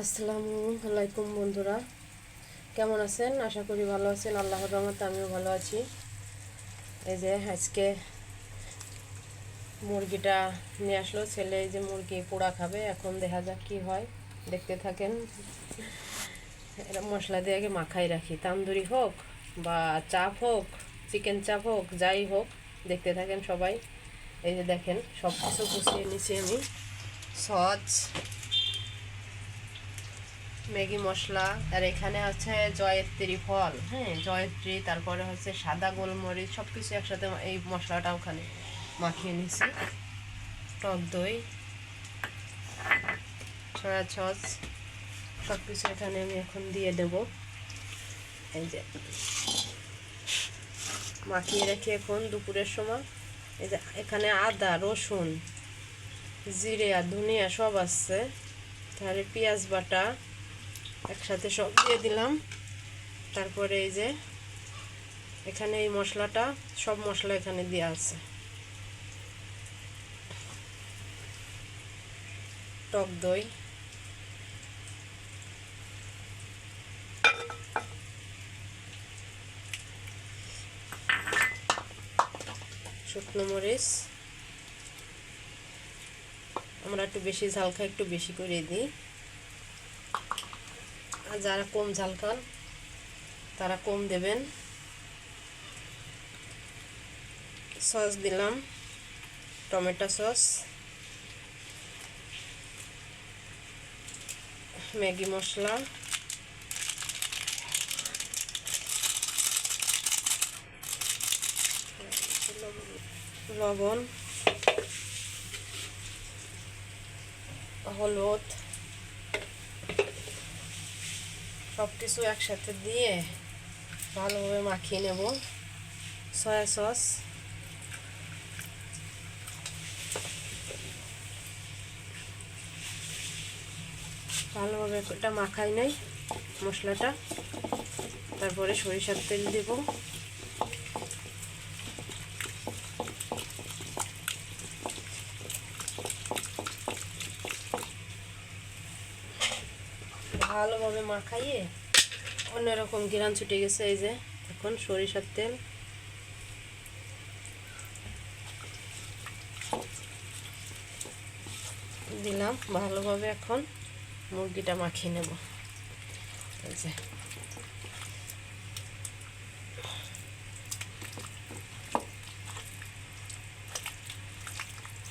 আসসালামু আলাইকুম বন্ধুরা। কেমন আছেন? আশা করি ভালো আছেন। আল্লাহর রহমতে আমিও ভালো আছি। এই যে আজকে মুরগিটা নিয়ে আসলো। ছেলে এই যে মুরগি পোড়া খাবে। এখন দেখা যাক কি হয়। দেখতে থাকেন। এটা মশলা দিয়ে আগে মাখাই রাখি। তান্দুরি হোক বা চাপ হোক, চিকেন চাপ হোক, যাই হোক, দেখতে থাকেন সবাই। এই যে দেখেন সব কিছু গুছিয়ে নিছি আমি। সস ম্যাগি মশলা, আর এখানে আছে জয়ত্রী ফল হ্যাঁ জয়ত্রী, তারপরে হচ্ছে সাদা গোলমরিচ সব কিছু একসাথে এই মশলাটা ওখানে মাখিয়ে নিছি টক দই সয়া সস সব কিছু এখানে আমি এখন দিয়ে দেব। এই যে, মাখিয়ে রেখে এখন দুপুরের সময়, এই যে এখানে আদা, রসুন, জিরে আর ধনিয়া সব আসছে তাহলে পেঁয়াজ বাটা একসাথে সব দিয়ে দিলাম। তারপরে এই যে এখানে এই মশলাটা, সব মশলা এখানে দেওয়া আছে। টক দই। শুকনো মরিচ। আমরা একটু বেশি ঝাল খাই একটু বেশি করে দিই। আর যারা কম ঝাল খান, তারা কম দেবেন। সস দিলাম, টমেটো সস, ম্যাগি মশলা, লবণ, হলুদ সব কিছু একসাথে দিয়ে ভালোভাবে মাখিয়ে নেব। Soya sauce. ভালোভাবে এটা মাখাই নেই মশলাটা। তারপরে সরিষার তেল দেব। ভালোভাবে মাখাইয়ে অন্যরকম ঘিরান ছুটে গেছে এই যে। এখন সরিষার তেল। দিলাম ভালোভাবে এখন মুরগিটা মাখিয়ে নেব। যে।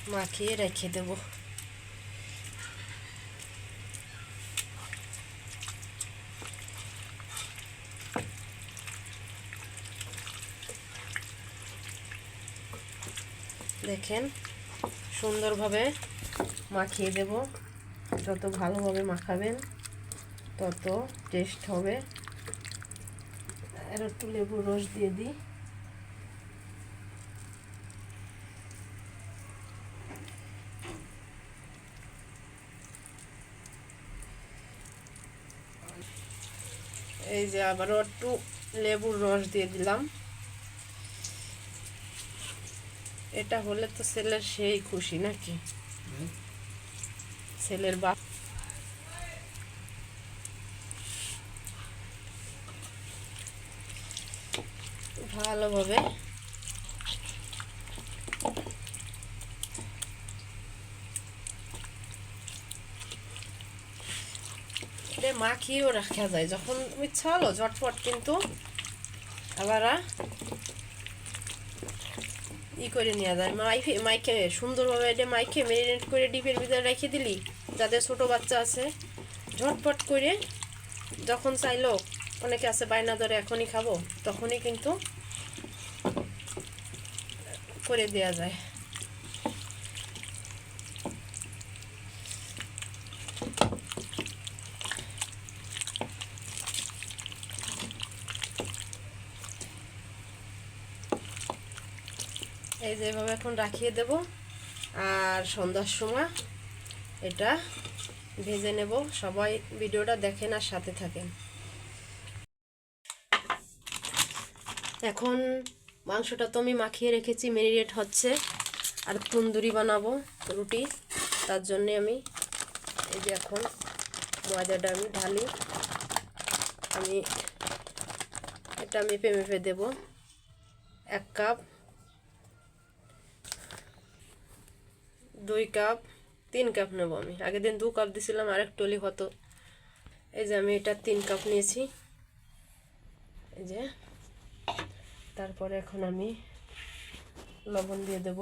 মাখিয়ে রেখে দেবো। দেখেন, সুন্দরভাবে মাখিয়ে দেব। যত ভালোভাবে মাখাবেন, তত টেস্ট হবে। আর একটু লেবুর রস দিয়ে দিই। এই যে আবারও একটু লেবুর রস দিয়ে দিলাম। এটা হলে তো ছেলের সেই খুশি নাকি? ছেলের বাপ। ভালোভাবে। মাখিয়েও রাখা যায়। যখন তুমি চলো ঝটপট কিন্তু আবার ই করে নেওয়া যায় মাইফে মাইকে, সুন্দরভাবে এটা মাইকে ম্যারিনেট করে ডিপের ভিতরে রেখে দিলি যাদের ছোট বাচ্চা আছে, ঝটপট করে যখন চাইলো, অনেকে আছে বায়না ধরে এখনই খাব, তখনই কিন্তু করে দেওয়া যায়। এই যে এভাবে এখন রাখিয়ে দেব। আর সন্ধ্যার সময় এটা ভেজে নেব। সবাই ভিডিওটা দেখেন আর সাথে থাকেন। এখন মাংসটা তো আমি মাখিয়ে রেখেছি মেরিনেট হচ্ছে। আর তন্দুরি বানাবো রুটি। তার জন্যে আমি এই যে এখন ময়দাটা আমি ঢালি। আমি এটা মেপে মেপে দেব। এক কাপ দুই কাপ তিন কাপ নেব আমি। আগের দিন দু কাপ দিছিলাম আরেক টলি হতো। এই যে আমি এটা তিন কাপ নিয়েছি। এই যে তারপরে এখন আমি লবণ দিয়ে দেব।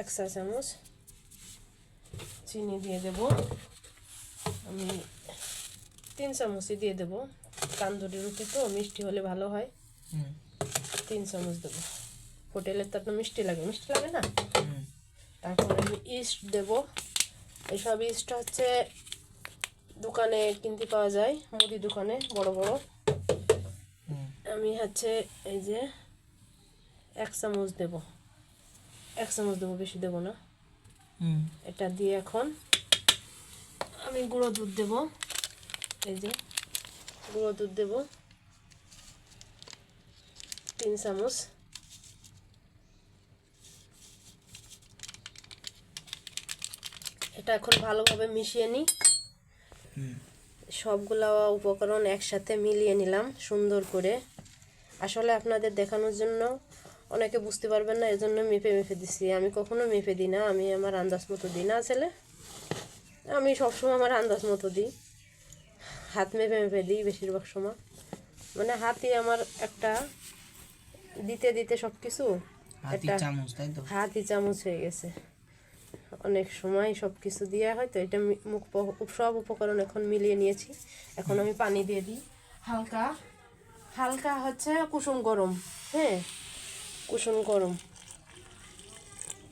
এক চা চামচ চিনি দিয়ে দেব। আমি তিন চামচই দিয়ে দেব। কান্দুরি রুটি তো মিষ্টি হলে ভালো হয়। তিন চামচ দেবো। হোটেলের তো মিষ্টি লাগে মিষ্টি লাগে না? তারপরে আমি ইস্ট দেব। এইসব ইস্ট হচ্ছে দোকানে কিনতে পাওয়া যায় মুদি দোকানে বড় বড়। আমি হচ্ছে এই যে এক চামচ দেব। এক চামচ দেবো বেশি দেবো না। হুম। এটা দিয়ে এখন আমি গুঁড়ো দুধ দেব। এই যে গুঁড়ো দুধ দেব। তিন চামচ। এটা এখন ভালোভাবে মিশিয়ে নিই। সবগুলা উপকরণ একসাথে মিলিয়ে নিলাম সুন্দর করে। আসলে আপনাদের দেখানোর জন্য অনেকে বুঝতে পারবেন না এজন্য মেপে মেপে দিচ্ছি আমি কখনো মেপে দিই না আমি আমার আন্দাজ মতো দিই না ছেলে আমি সবসময় আমার আন্দাজ মতো দিই। হাত মেপে মেপে দিই বেশিরভাগ সময়। মানে হাতই আমার একটা দিতে দিতে সব কিছু হাতি চামচ হয়ে গেছে। অনেক সময় সব কিছু দেওয়া হয়, তো এটা মুখ সব উপকরণ এখন মিলিয়ে নিয়েছি। এখন আমি পানি দিয়ে দিই। হালকা হালকা হচ্ছে কুসুম গরম হ্যাঁ? কুসুম গরম।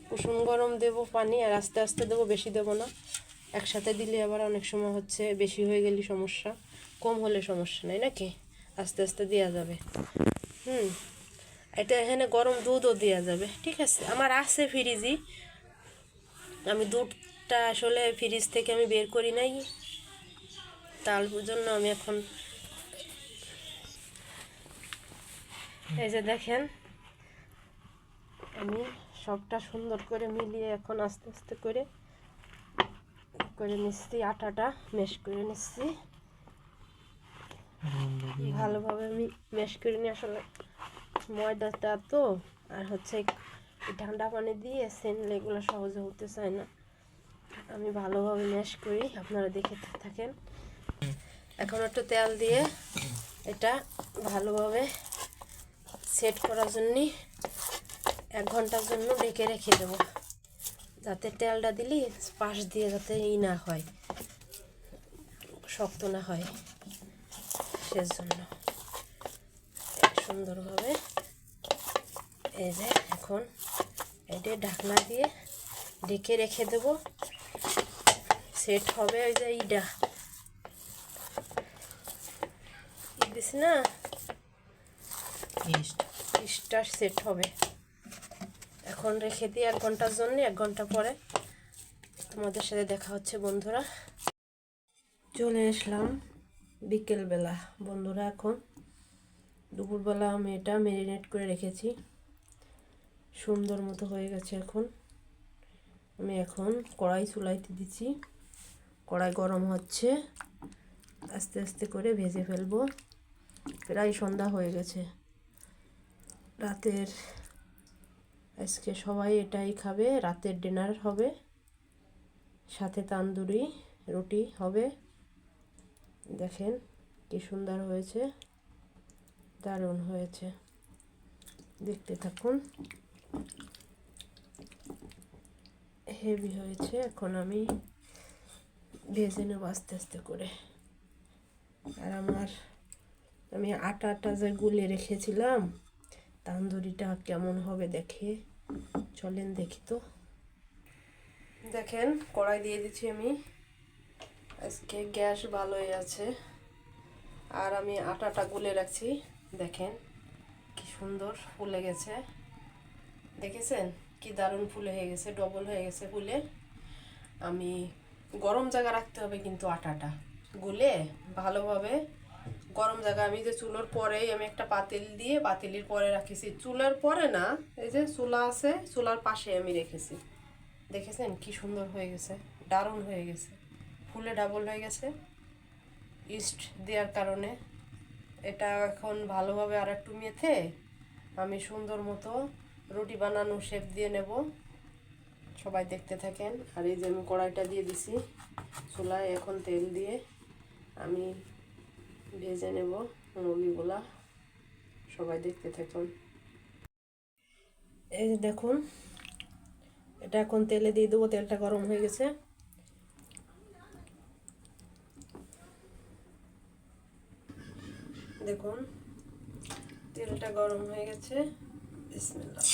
কুসুম গরম দেব পানি আর আস্তে আস্তে দেবো, বেশি দেবো না। একসাথে দিলে আবার অনেক সময় হচ্ছে বেশি হয়ে গেলে সমস্যা, কম হলে সমস্যা নেই নাকি আস্তে আস্তে দেওয়া যাবে। হুম। এটা এখানে গরম দুধও দেওয়া যাবে, ঠিক আছে? আমার আছে ফ্রিজই আমি দুধটা আসলে ফ্রিজ থেকে আমি বের করি নাই। তার জন্য আমি এখন এই যে দেখেন আমি সবটা সুন্দর করে মিলিয়ে এখন আস্তে আস্তে করে করে নিচ্ছি আটাটা মেশ করে নিচ্ছি। ভালোভাবে আমি মেশ করে নিয়ে আসলে ময়দাটা তো আর হচ্ছে ঠান্ডা পানি দিয়ে সেনলে এগুলো সহজে হতে চায় না। আমি ভালোভাবে ম্যাশ করি, আপনারা দেখে থাকেন। এখন একটু তেল দিয়ে এটা ভালোভাবে সেট করার জন্য এক ঘণ্টার জন্য ঢেকে রেখে দেবো। যাতে তেলটা দিলি পাশ দিয়ে যাতে ই না হয়, শক্ত না হয় সেজন্য। সুন্দরভাবে এই যে এখন এটা ঢাকনা দিয়ে ঢেকে রেখে দেবো। সেট হবে ওই যে ইটা ই দিস না? ইস্ট। ইস্টটা সেট হবে। এখন রেখে দিই এক ঘণ্টার জন্য এক ঘণ্টা পরে তোমাদের সাথে দেখা হচ্ছে বন্ধুরা। চলে আসলাম বিকেলবেলা। বন্ধুরা এখন দুপুরবেলা আমি এটা ম্যারিনেট করে রেখেছি। সুন্দর মতো হয়ে গেছে এখন। আমি এখন কড়াই চুলাইতে দিচ্ছি। কড়াই গরম হচ্ছে। আস্তে আস্তে করে ভেজে ফেলব। প্রায় সন্ধ্যা হয়ে গেছে। রাতের আজকে সবাই এটাই খাবে। রাতের ডিনার হবে। সাথে তান্দুরি, রুটি হবে। দেখেন কি সুন্দর হয়েছে। দারুণ হয়েছে। দেখতে থাকুন। হেভি হয়েছে, এখন আমি ভেজে নেব আস্তে আস্তে করে। আর আমার, আমি আটাটা যে গুলে রেখেছিলাম, তান্দুরিটা কেমন হবে দেখে, চলেন দেখি তো। দেখেন, কড়াই দিয়ে দিচ্ছি আমি। আজকে গ্যাস ভালোই আছে। আর আমি আটাটা গুলে রাখছি, দেখেন কি সুন্দর ফুলে গেছে। দেখেছেন? কি দারুণ ফুলে হয়ে গেছে ডবল হয়ে গেছে ফুলে। আমি গরম জায়গা রাখতে হবে কিন্তু আটাটা। গুলে ভালোভাবে গরম জায়গা। আমি যে চুলোর পরেই আমি একটা পাতিল দিয়ে পাতিলির পরে রাখেছি। চুলার পরে না, এই যে চুলা আছে, চুলার পাশে আমি রেখেছি। দেখেছেন কি সুন্দর হয়ে গেছে, দারুণ হয়ে গেছে। ফুলে ডাবল হয়ে গেছে। ইস্ট দেওয়ার কারণে। এটা এখন ভালোভাবে আর একটু মেথে আমি সুন্দর মতো রুটি বানানো শেপ দিয়ে নেব। সবাই দেখতে থাকেন। আর এই যে আমি কড়াইটা দিয়ে দিছি চুলায় এখন তেল দিয়ে আমি ভেজে নেব মুরগিগুলা সবাই দেখতে থাকুন। এই যে দেখুন, এটা এখন তেলে দিয়ে দেবো, তেলটা গরম হয়ে গেছে। দেখুন, তেলটা গরম হয়ে গেছে। বিসমিল্লাহ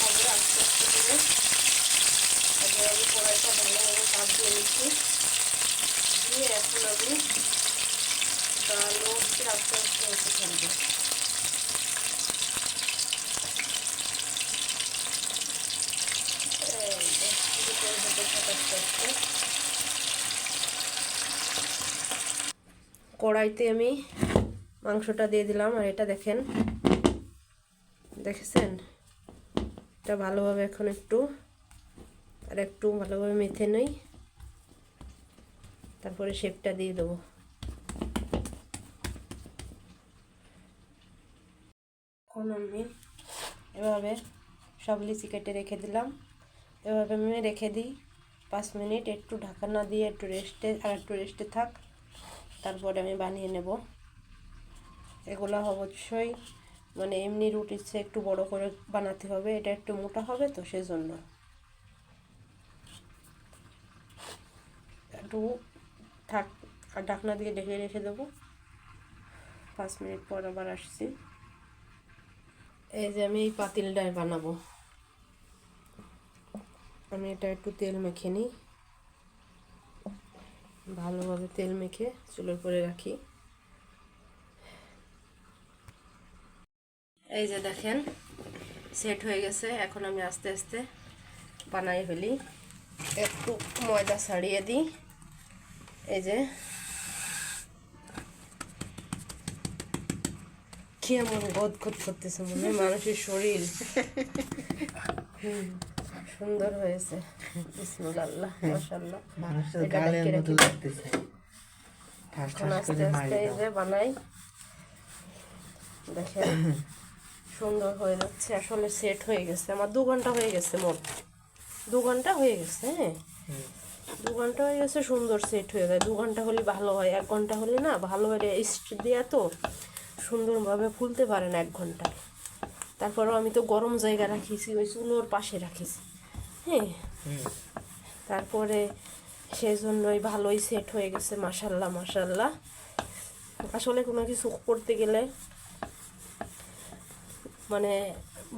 হবে আস্তে আস্তে করে তারপরে আমি কড়াইটা ভালোভাবে দিয়ে এখন আমি আস্তে আস্তে হতে থাকবে। কড়াইতে আমি মাংসটা দিয়ে দিলাম আর এটা দেখেন দেখেছেন এটা ভালোভাবে এখন একটু আর একটু ভালোভাবে মেথে নেই তারপরে শেপটা দিয়ে দেবো। এখন আমি এভাবে সব লিচি কেটে রেখে দিলাম। এভাবে আমি রেখে দিই। পাঁচ মিনিট একটু ঢাকা না দিয়ে একটু রেস্টে, আর একটু রেস্টে থাক। তারপরে আমি বানিয়ে নেব। এগুলো অবশ্যই মানে এমনি রুটির চেয়ে একটু বড় করে বানাতে হবে। এটা একটু মোটা হবে তো সেজন্য। একটু থাক, আর ঢাকনা দিয়ে ঢেকে রেখে দেবো। পাঁচ মিনিট পর আবার আসছি। এই যে আমি এই পাতিলটায় বানাবো। আমি এটা একটু তেল মেখে নিই। ভালোভাবে তেল মেখে চুলোর করে রাখি। এই যে দেখেন, সেট হয়ে গেছে। এখন আমি আস্তে আস্তে বানাই ফেলি। একটু ময়দা ছাড়িয়ে দিই। এই যে। কেমন গদগদ করতেছে মনে হয় মানুষের শরীর। সুন্দর হয়েছে। বিসমুল্লাহ মাশাল্লাহ মানুষের গালের মতো লাগতেছে। এখন আস্তে আস্তে এই যে বানাই। দেখেন সুন্দর হয়ে যাচ্ছে। আসলে সেট হয়ে গেছে। আমার দু ঘণ্টা হয়ে গেছে মোট। দু ঘণ্টা হয়ে গেছে হ্যাঁ। দু ঘণ্টা হয়ে গেছে সুন্দর সেট হয়ে যায়। দু ঘণ্টা হলে ভালো হয় এক ঘণ্টা হলে না ভালো হয় ইস্ট দেওয়া তো সুন্দরভাবে ফুলতে পারে না এক ঘন্টায় তারপরেও আমি তো গরম জায়গা রাখিছি ওই চুলোর পাশে রাখিছি। হ্যাঁ? তারপরে সেই জন্যই ভালোই সেট হয়ে গেছে মাসাল্লাহ মাসাল্লাহ আসলে কোনো কিছু করতে গেলে মানে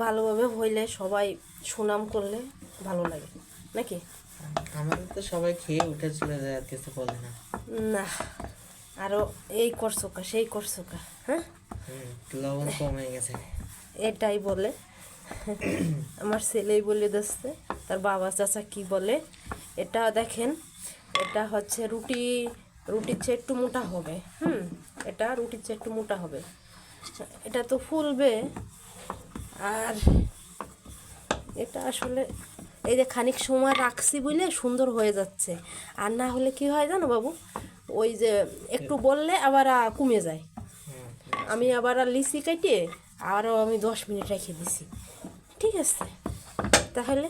ভালোভাবে হইলে সবাই সুনাম করলে ভালো লাগে। নাকি? আমাদের তো সবাই খেয়ে উঠে চলে যায় আর কিছু বলে না। না আরও এই করছ কা সেই করছ কা হ্যাঁ? লবণ কমে গেছে। এটাই বলে। আমার ছেলেই বলে দিচ্ছে তার বাবা চাচা কি বলে? এটা দেখেন এটা হচ্ছে রুটি রুটির চেয়ে একটু মোটা হবে হুম? এটা রুটির চেয়ে একটু মোটা হবে। এটা তো ফুলবে আর এটা আসলে এই যে খানিক সময় রাখছি বলে সুন্দর হয়ে যাচ্ছে। আর না হলে কি হয় জানো বাবু? ওই যে একটু বললে আবার কমে যায়। আমি আবার লিচি কেটে আরও আমি দশ মিনিট রেখে দিছি। ঠিক আছে? তাহলে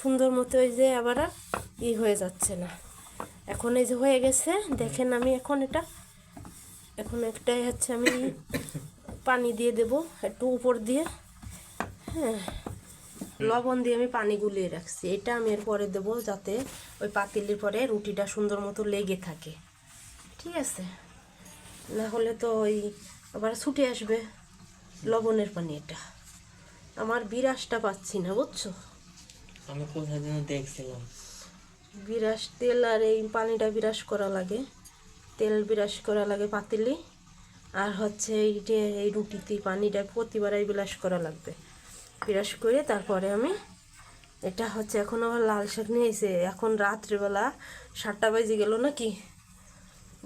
সুন্দর মতো ওই যে আবার ই হয়ে যাচ্ছে না। এখন এই যে হয়ে গেছে, দেখেন আমি এখন এটা, এখন একটাই হচ্ছে আমি পানি দিয়ে দেব একটু উপর দিয়ে। হ্যাঁ। লবণ দিয়ে আমি পানি গুলিয়ে রাখছি। এটা আমি এরপরে দেবো যাতে ওই পাতিলির পরে রুটিটা সুন্দর মতো লেগে থাকে। ঠিক আছে? না হলে তো ওই আবার ছুটে আসবে লবণের পানি এটা। আমার বিরাসটা পাচ্ছি না বুঝছ? আমি কোথায় যেন দেখছিলাম। বিরাস তেল আর এই পানিটা বিরাস করা লাগে। তেল বিরাস করা লাগে পাতিলি। আর হচ্ছে এই যে এই রুটিতে পানিটা প্রতিবার এই বিলাস করা লাগবে। বিরাস করে তারপরে আমি এটা হচ্ছে এখন আবার লাল শাক নিয়েছে এখন রাত্রিবেলা সাতটা বাজে গেল নাকি?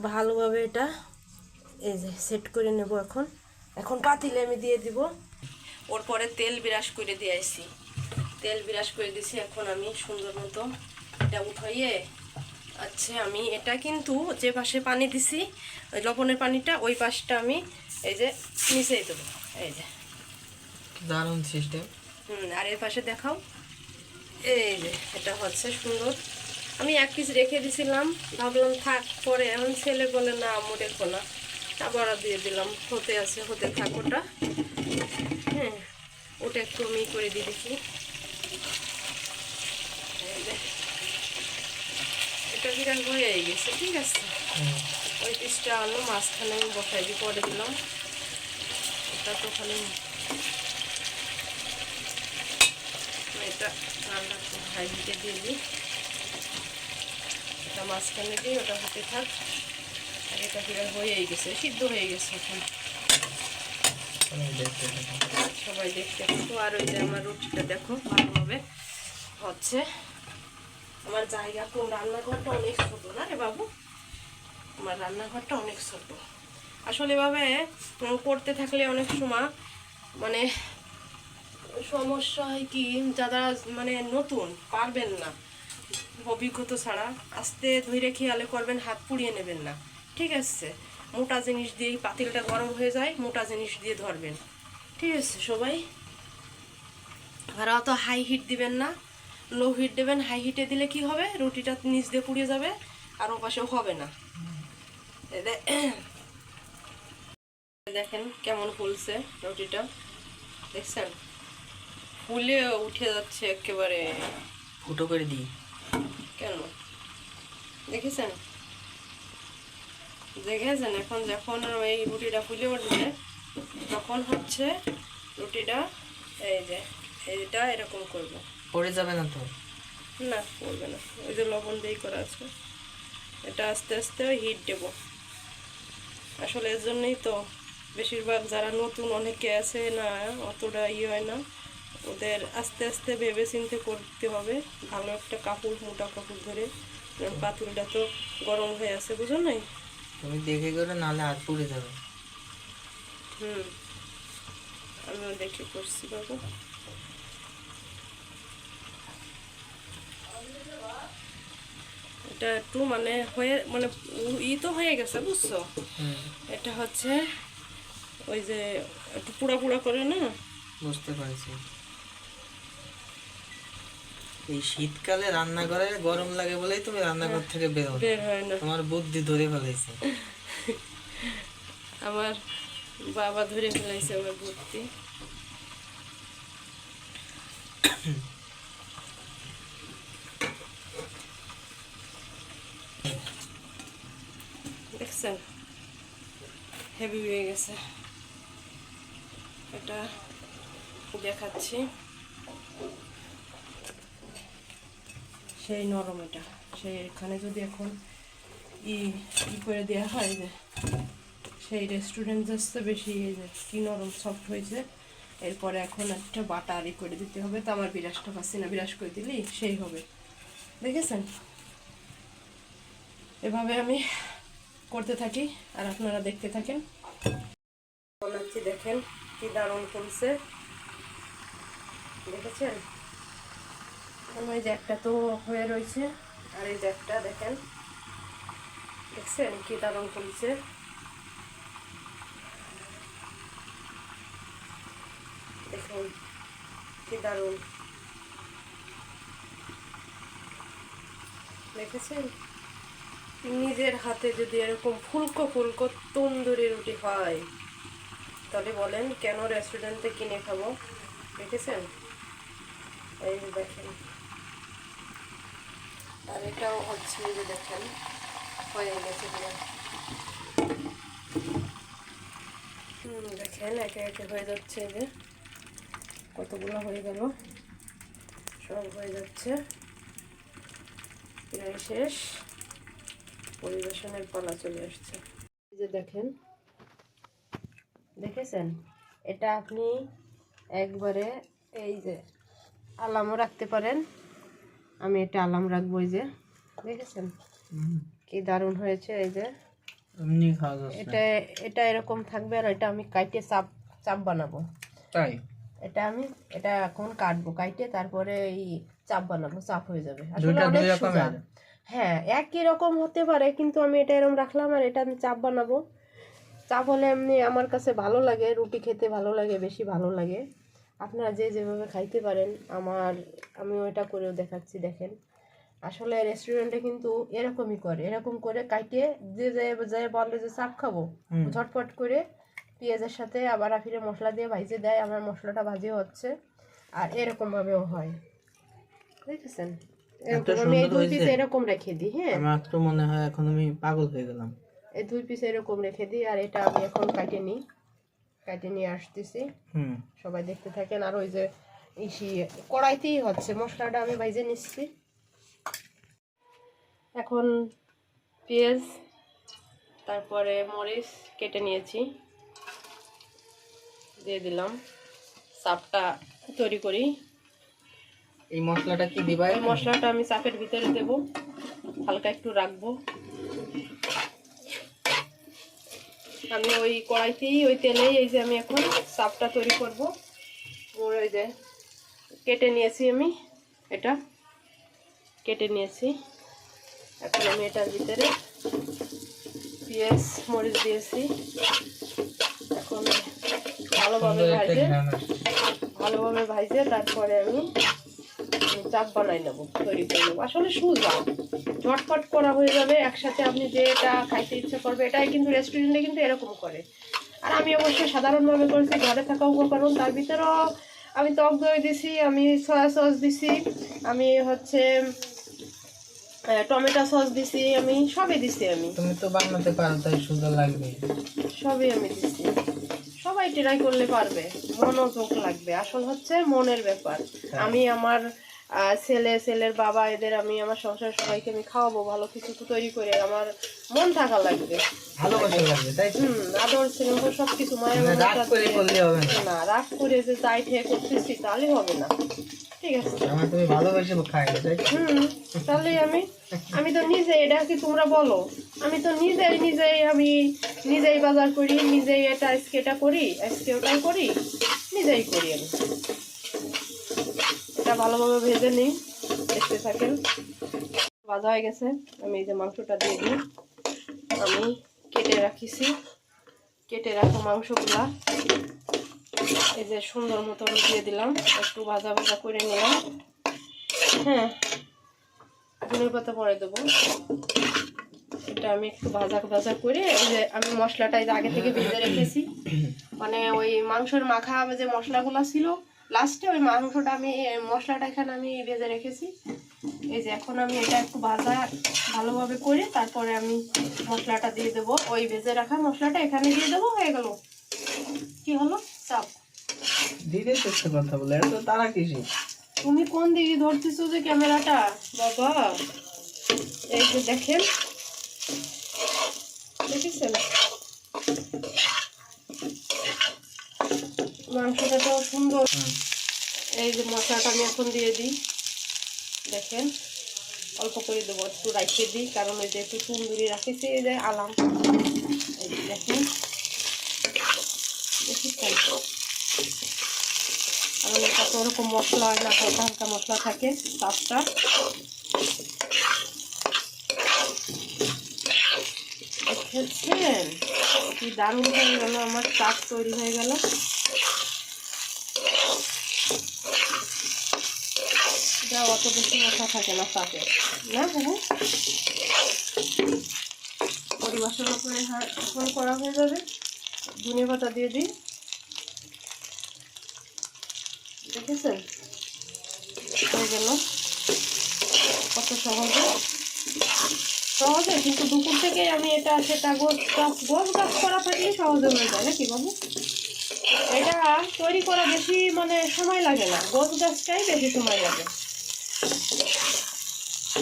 ভালোভাবে এটা এই যে সেট করে নেব এখন। এখন পাতিলে আমি দিয়ে দিব। ওর পরে তেল বিরাস করে দিয়ে আসি তেল বিরাস করে দিছি এখন আমি সুন্দর মতো এটা উঠাইয়ে। আচ্ছা আমি এটা কিন্তু যে পাশে পানি দিছি, ওই লবণের পানিটা ওই পাশটা আমি এই যে মিশিয়ে দেবো। এই যে। দারুণ সিস্টেম। হুম আর এর পাশে দেখাও। এই যে এটা হচ্ছে সুন্দর। আমি এক পিস রেখে দিছিলাম। ভাবলাম থাক পরে। এখন ছেলে বলে না আমু রেখো না। আবার দিয়ে দিলাম। হতে আছে হতে থাক ওটা। হ্যাঁ ওটা একটু আমি করে দিয়ে দেখি। এটা বিরাট হয়ে গেছে ঠিক আছে? ওই পিসটা আনো মাঝখানে আমি বসাই দিয়ে পরে দিলাম। এটা তো খালি এটা রান্না হাই হিটে দিয়ে দিই। এটা মাঝখানে দিই ওটা হতে থাক। আর এটা ফিরে হয়েই গেছে সিদ্ধ হয়ে গেছে এখন। সবাই দেখতে থাকো। আর ওই যে আমার রুটিটা দেখো ভালোভাবে হচ্ছে। আমার জায়গা কম রান্নাঘরটা অনেক ছোট না রে বাবু? আমার রান্নাঘরটা অনেক ছোট। আসলে এভাবে করতে থাকলে অনেক সময় মানে সমস্যা হয় কি, যারা মানে নতুন, পারবেন না। অভিজ্ঞতা ছাড়া আস্তে ধৈর্য খেয়ালে করবেন, হাত পুড়িয়ে নেবেন না। ঠিক আছে? মোটা জিনিস দিয়ে পাতিলটা গরম হয়ে যায়, মোটা জিনিস দিয়ে ধরবেন। ঠিক আছে সবাই? আর অত হাই হিট দিবেন না। লো হিট দেবেন হাই হিটে দিলে কি হবে? রুটিটা নিচ দিয়ে পুড়িয়ে যাবে, আর ও পাশেও হবে না। দেখেন কেমন ফুলছে রুটিটা। দেখছেন? ফুলে উঠে যাচ্ছে একেবারে। ফুটো করে দিই। কেন? দেখেছেন? দেখেছেন? এখন যখন এই রুটিটা ফুলে উঠবে তখন হচ্ছে রুটিটা এই যে এইটা এরকম করব। পড়ে যাবে না তো? না করবে না। ওই যে লবণ দিয়ে করা আছে। এটা আস্তে আস্তে হিট দেবো। আসলে এর জন্যই তো বেশিরভাগ যারা নতুন অনেকে আছে না অতটা ইয়ে হয় না। ওদের আস্তে আস্তে ভেবে চিন্তে করতে হবে। ভালো একটা কাপড় মোটা কাপড় ধরে। কারণ পাতুলটা তো গরম হয়ে আছে বুঝো নাই? তুমি দেখে করে নাহলে হাত পুড়ে যাবে। হুম। আমিও দেখে করছি বাবু। এটা একটু মানে হয়ে মানে ই তো হয়ে গেছে বুঝছ? এটা হচ্ছে ওই যে একটু পুড়া পুড়া করে না? বুঝতে পারছি। এই শীতকালে রান্না করে গরম লাগে বলেই তুমি রান্নাঘর থেকে। বের হয় না। তোমার বুদ্ধি ধরে ফেলাইছে আমার বাবা ধরে ফেলাইছে আমার বুদ্ধি। দেখছেন? হেভি হয়ে গেছে। এটা দেখাচ্ছি। সেই নরম এটা। সেই এখানে যদি এখন ই ই করে দেওয়া হয় যে, সেই রেস্টুরেন্ট আসতে বেশি এই যে কি নরম সফট হয়েছে, এরপরে এখন একটা বাটার ই করে দিতে হবে। তো আমার বিরাসটা পাচ্ছি না বিরাস করে দিলেই সেই হবে। দেখেছেন? এভাবে আমি করতে থাকি, আর আপনারা দেখতে থাকেন। দেখেন কি দারুণ ফুলছে দেখেছেন? এখন ওই যে তো হয়ে রয়েছে। আর এই যে একটা দেখেন, দেখছেন কি দারুণ ফুলছে দেখুন কি দারুণ। দেখেছেন? নিজের হাতে যদি এরকম ফুলকো ফুলকো তন্দুরি রুটি হয়, তাহলে বলেন কেন রেস্টুরেন্টে কিনে খাব? দেখেছেন? এই দেখেন। আর এটাও হচ্ছে যে দেখেন, হয়ে গেছে দেখেন, একে একে হয়ে যাচ্ছে যে। কতগুলো হয়ে গেল? সব হয়ে যাচ্ছে। প্রায় শেষ। পরিবেশনের পালা চলে আসছে। যে দেখেন, দেখেছেন? এটা আপনি একবারে এই যে আলামও রাখতে পারেন। আমি এটা আলাম রাখব এই যে। দেখেছেন? কি দারুণ হয়েছে এই যে। এটা এটা এরকম থাকবে আর এটা আমি কাইটে চাপ চাপ বানাবো। তাই? এটা আমি এটা এখন কাটবো কাইটে তারপরে এই চাপ বানাবো চাপ হয়ে যাবে। আসলে অনেক। সোজা। হ্যাঁ একই রকম হতে পারে কিন্তু আমি এটা এরকম রাখলাম আর এটা আমি চাপ বানাবো। চাপ হলে এমনি আমার কাছে ভালো লাগে রুটি খেতে ভালো লাগে বেশি ভালো লাগে। আপনারা যে যেভাবে খাইতে পারেন আমার আমি ওইটা করেও দেখাচ্ছি দেখেন। আসলে রেস্টুরেন্টে কিন্তু এরকমই করে এরকম করে কাইটে যে যে বলে যে চাপ খাব। ঝটপট করে পেঁয়াজের সাথে আবার ফিরে মশলা দিয়ে ভাইজে দেয় আমার মশলাটা ভাজি হচ্ছে আর এরকম ভাবেও হয় দেখেছেন এরকম আমি এই দুই পিস এরকম রেখে দিই হ্যাঁ। আমার তো মনে হয় এখন আমি পাগল হয়ে গেলাম। এই দুই পিস এরকম রেখে দিই আর এটা আমি এখন কাটে নিই। কাটে নিয়ে আসতেছি। হুম। সবাই দেখতে থাকেন। আর ওই যে ইসি কড়াইতেই হচ্ছে। মশলাটা আমি ভাইজে নিচ্ছি। এখন পেঁয়াজ তারপরে মরিচ কেটে নিয়েছি। দিয়ে দিলাম। চাপটা তৈরি করি। এই মশলাটা কি দিবা এই মশলাটা আমি চাপের ভিতরে দেব। হালকা একটু রাখব। আমি ওই কড়াইতেই ওই তেলেই এই যে আমি এখন সাপটা তৈরি করব। ওই যে কেটে নিয়েছি আমি এটা কেটে নিয়েছি। এখন আমি এটার ভিতরে পেঁয়াজ মরিচ দিয়েছি। এখন ভালোভাবে ভাজে ভালোভাবে ভাইজে তারপরে আমি চাপ বানাই নেব তৈরি করে নেব। আসলে সুজা ঝটপট করা হয়ে যাবে একসাথে আপনি যেটা খাইতে ইচ্ছে করবে এটাই কিন্তু রেস্টুরেন্টে কিন্তু এরকম করে। আর আমি অবশ্যই সাধারণভাবে করেছি ঘরে থাকা উপকরণ তার ভিতরেও আমি টক দই দিছি আমি সয়া সস দিছি আমি হচ্ছে টমেটো সস দিছি আমি সবই দিছি আমি। তুমি তো বানাতে পারো তাই সুন্দর লাগবে। সবই আমি দিচ্ছি সবাই ট্রাই করলে পারবে মনোযোগ লাগবে আসল হচ্ছে মনের ব্যাপার। আমি আমার ছেলে ছেলের বাবা এদের আমি আমার সংসার সবাইকে আমি খাওয়াবো ভালো কিছু তৈরি করে আমার মন থাকা লাগবে। তাই? হুম আদর স্নেহ সব কিছু মায়ের মানে না। রাগ করে যে ঠেয়ে করতেছি তাহলে হবে না। ঠিক আছে। আমার তুমি ভালোবেসে খাই হুম তাহলে আমি আমি তো নিজে এটা কি তোমরা বলো? আমি তো নিজেই নিজেই আমি নিজেই বাজার করি নিজেই এটা আজকে এটা করি আজকে ওটাই করি নিজেই করি আমি। এটা ভালোভাবে ভেজে নিই। দেখতে থাকেন। ভাজা হয়ে গেছে। আমি এই যে মাংসটা দিয়ে দিই। আমি কেটে রাখিছি। কেটে রাখা মাংসগুলা। এই যে সুন্দর মতো দিয়ে দিলাম। একটু ভাজা ভাজা করে নিলাম। হ্যাঁ ধনের পাতা পরে দেবো। এটা আমি একটু ভাজা ভাজা করে ওই যে আমি মশলাটা আগে থেকে ভেজে রেখেছি। মানে ওই মাংসের মাখা যে মশলাগুলো ছিল লাস্টে ওই মাংসটা আমি মশলাটা এখানে আমি ভেজে রেখেছি। এই যে এখন আমি এটা একটু ভাজা ভালোভাবে করে তারপরে আমি মশলাটা দিয়ে দেবো। ওই ভেজে রাখা মশলাটা এখানে দিয়ে দেবো হয়ে গেল। কি হলো? চাপ। দিদি কথা বলে এত তারা কিসে? তুমি কোন দিকে ধরতেছো যে ক্যামেরাটা? বাবা। এই যে দেখেন দেখেছেন মাংসটাটাও সুন্দর এই যে মশলাটা আমি এখন দিয়ে দিই। দেখেন, অল্প করে দেবো, একটু রাখিয়ে দিই, কারণ ওই যে একটু সুন্দরী রাখেছি, এই যে আলাম। দেখেন দেখেছেন কারণ এটা তো ওরকম মশলা হয় না, হালকা হালকা মশলা থাকে চাপটা দেখেছেন? কি দারুণ হয়ে গেল, আমার চাপ তৈরি হয়ে গেল। অত বেশি মশলা থাকে না চাপে না হ্যাঁ পরিবেশনের উপরে হা- এখন করা হয়ে যাবে। ধনে পাতা দিয়ে দিই। দেখেছেন? হয়ে গেল। কত সহজে। সহজে, কিন্তু দুপুর থেকে আমি এটা সেটা গোছ গাছ গোছ গাছ করা থাকলে সহজে হয়ে যায়, নাকি বাবু? এটা তৈরি করা বেশি মানে সময় লাগে না। গোছ গাছটাই বেশি সময় লাগে।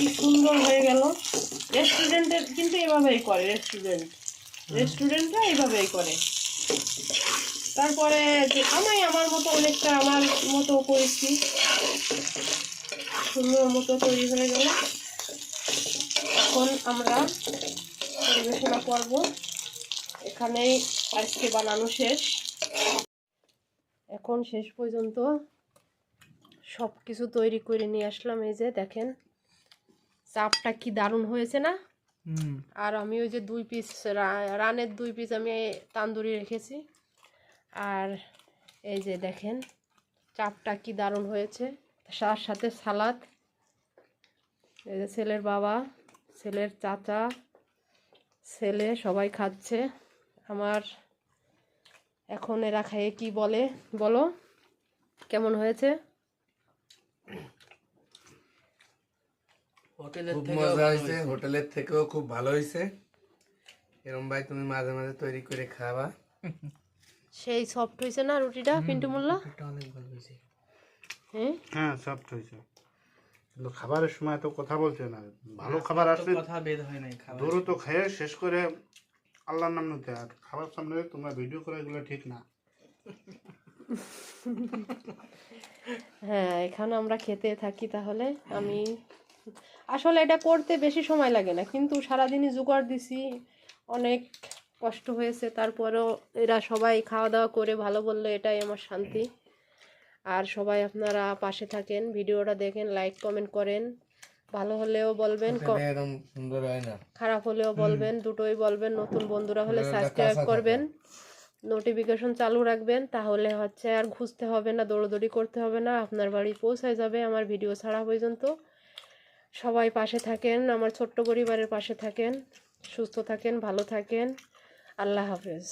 কি সুন্দর হয়ে গেল। রেস্টুরেন্টের কিন্তু এভাবেই করে রেস্টুরেন্ট রেস্টুরেন্টরা এইভাবেই করে। তারপরে আমি আমার মতো অনেকটা আমার মতো করেছি। সুন্দর মতো তৈরি হয়ে গেল। এখন আমরা পরিবেশনা করব। এখানেই আজকে বানানো শেষ। এখন শেষ পর্যন্ত সব কিছু তৈরি করে নিয়ে আসলাম। এই যে দেখেন চাপটা কি দারুণ হয়েছে না? আর আমি ওই যে দুই পিস রানের দুই পিস আমি তান্দুরি রেখেছি। আর এই যে দেখেন চাপটা কি দারুণ হয়েছে। তার সাথে সালাদ। এই যে ছেলের বাবা ছেলের চাচা ছেলে সবাই খাচ্ছে। আমার এখন এরা খাইয়ে কি বলে? বলো কেমন হয়েছে? হোটেলের খুব মজা হয়েছে হোটেলের থেকেও খুব ভালো হয়েছে। এরম ভাই তুমি মাঝে মাঝে তৈরি করে খাবা। সেই সফট হয়েছে না রুটিটা পিন্টু মোল্লা? অনেক ভালো হয়েছে। হ্যাঁ হ্যাঁ সফট হয়েছে। কিন্তু খাবারের সময় তো কথা বলছে না। ভালো খাবার আসলে কথা বের হয় নাই খাবার দ্রুত খেয়ে শেষ করে আল্লাহর নাম নিতে আর খাবার সামনে তোমরা ভিডিও করে এগুলো ঠিক না। হ্যাঁ এখানে আমরা খেতে থাকি তাহলে। আমি আসলে এটা করতে বেশি সময় লাগে না কিন্তু সারাদিনই জোগাড় দিছি অনেক কষ্ট হয়েছে তারপরেও এরা সবাই খাওয়া দাওয়া করে ভালো বললে এটাই আমার শান্তি। আর সবাই আপনারা পাশে থাকেন ভিডিওটা দেখেন লাইক কমেন্ট করেন ভালো হলেও বলবেন খারাপ হলেও বলবেন দুটোই বলবেন নতুন বন্ধুরা হলে সাবস্ক্রাইব করবেন নোটিফিকেশন চালু রাখবেন তাহলে হচ্ছে আর খুঁজতে হবে না দৌড়দৌড়ি করতে হবে না আপনার বাড়ি পৌঁছায় যাবে আমার ভিডিও ছাড়া পর্যন্ত। সবাই পাশে থাকেন আমার ছোট্ট পরিবারের পাশে থাকেন সুস্থ থাকেন ভালো থাকেন। আল্লাহ হাফেজ।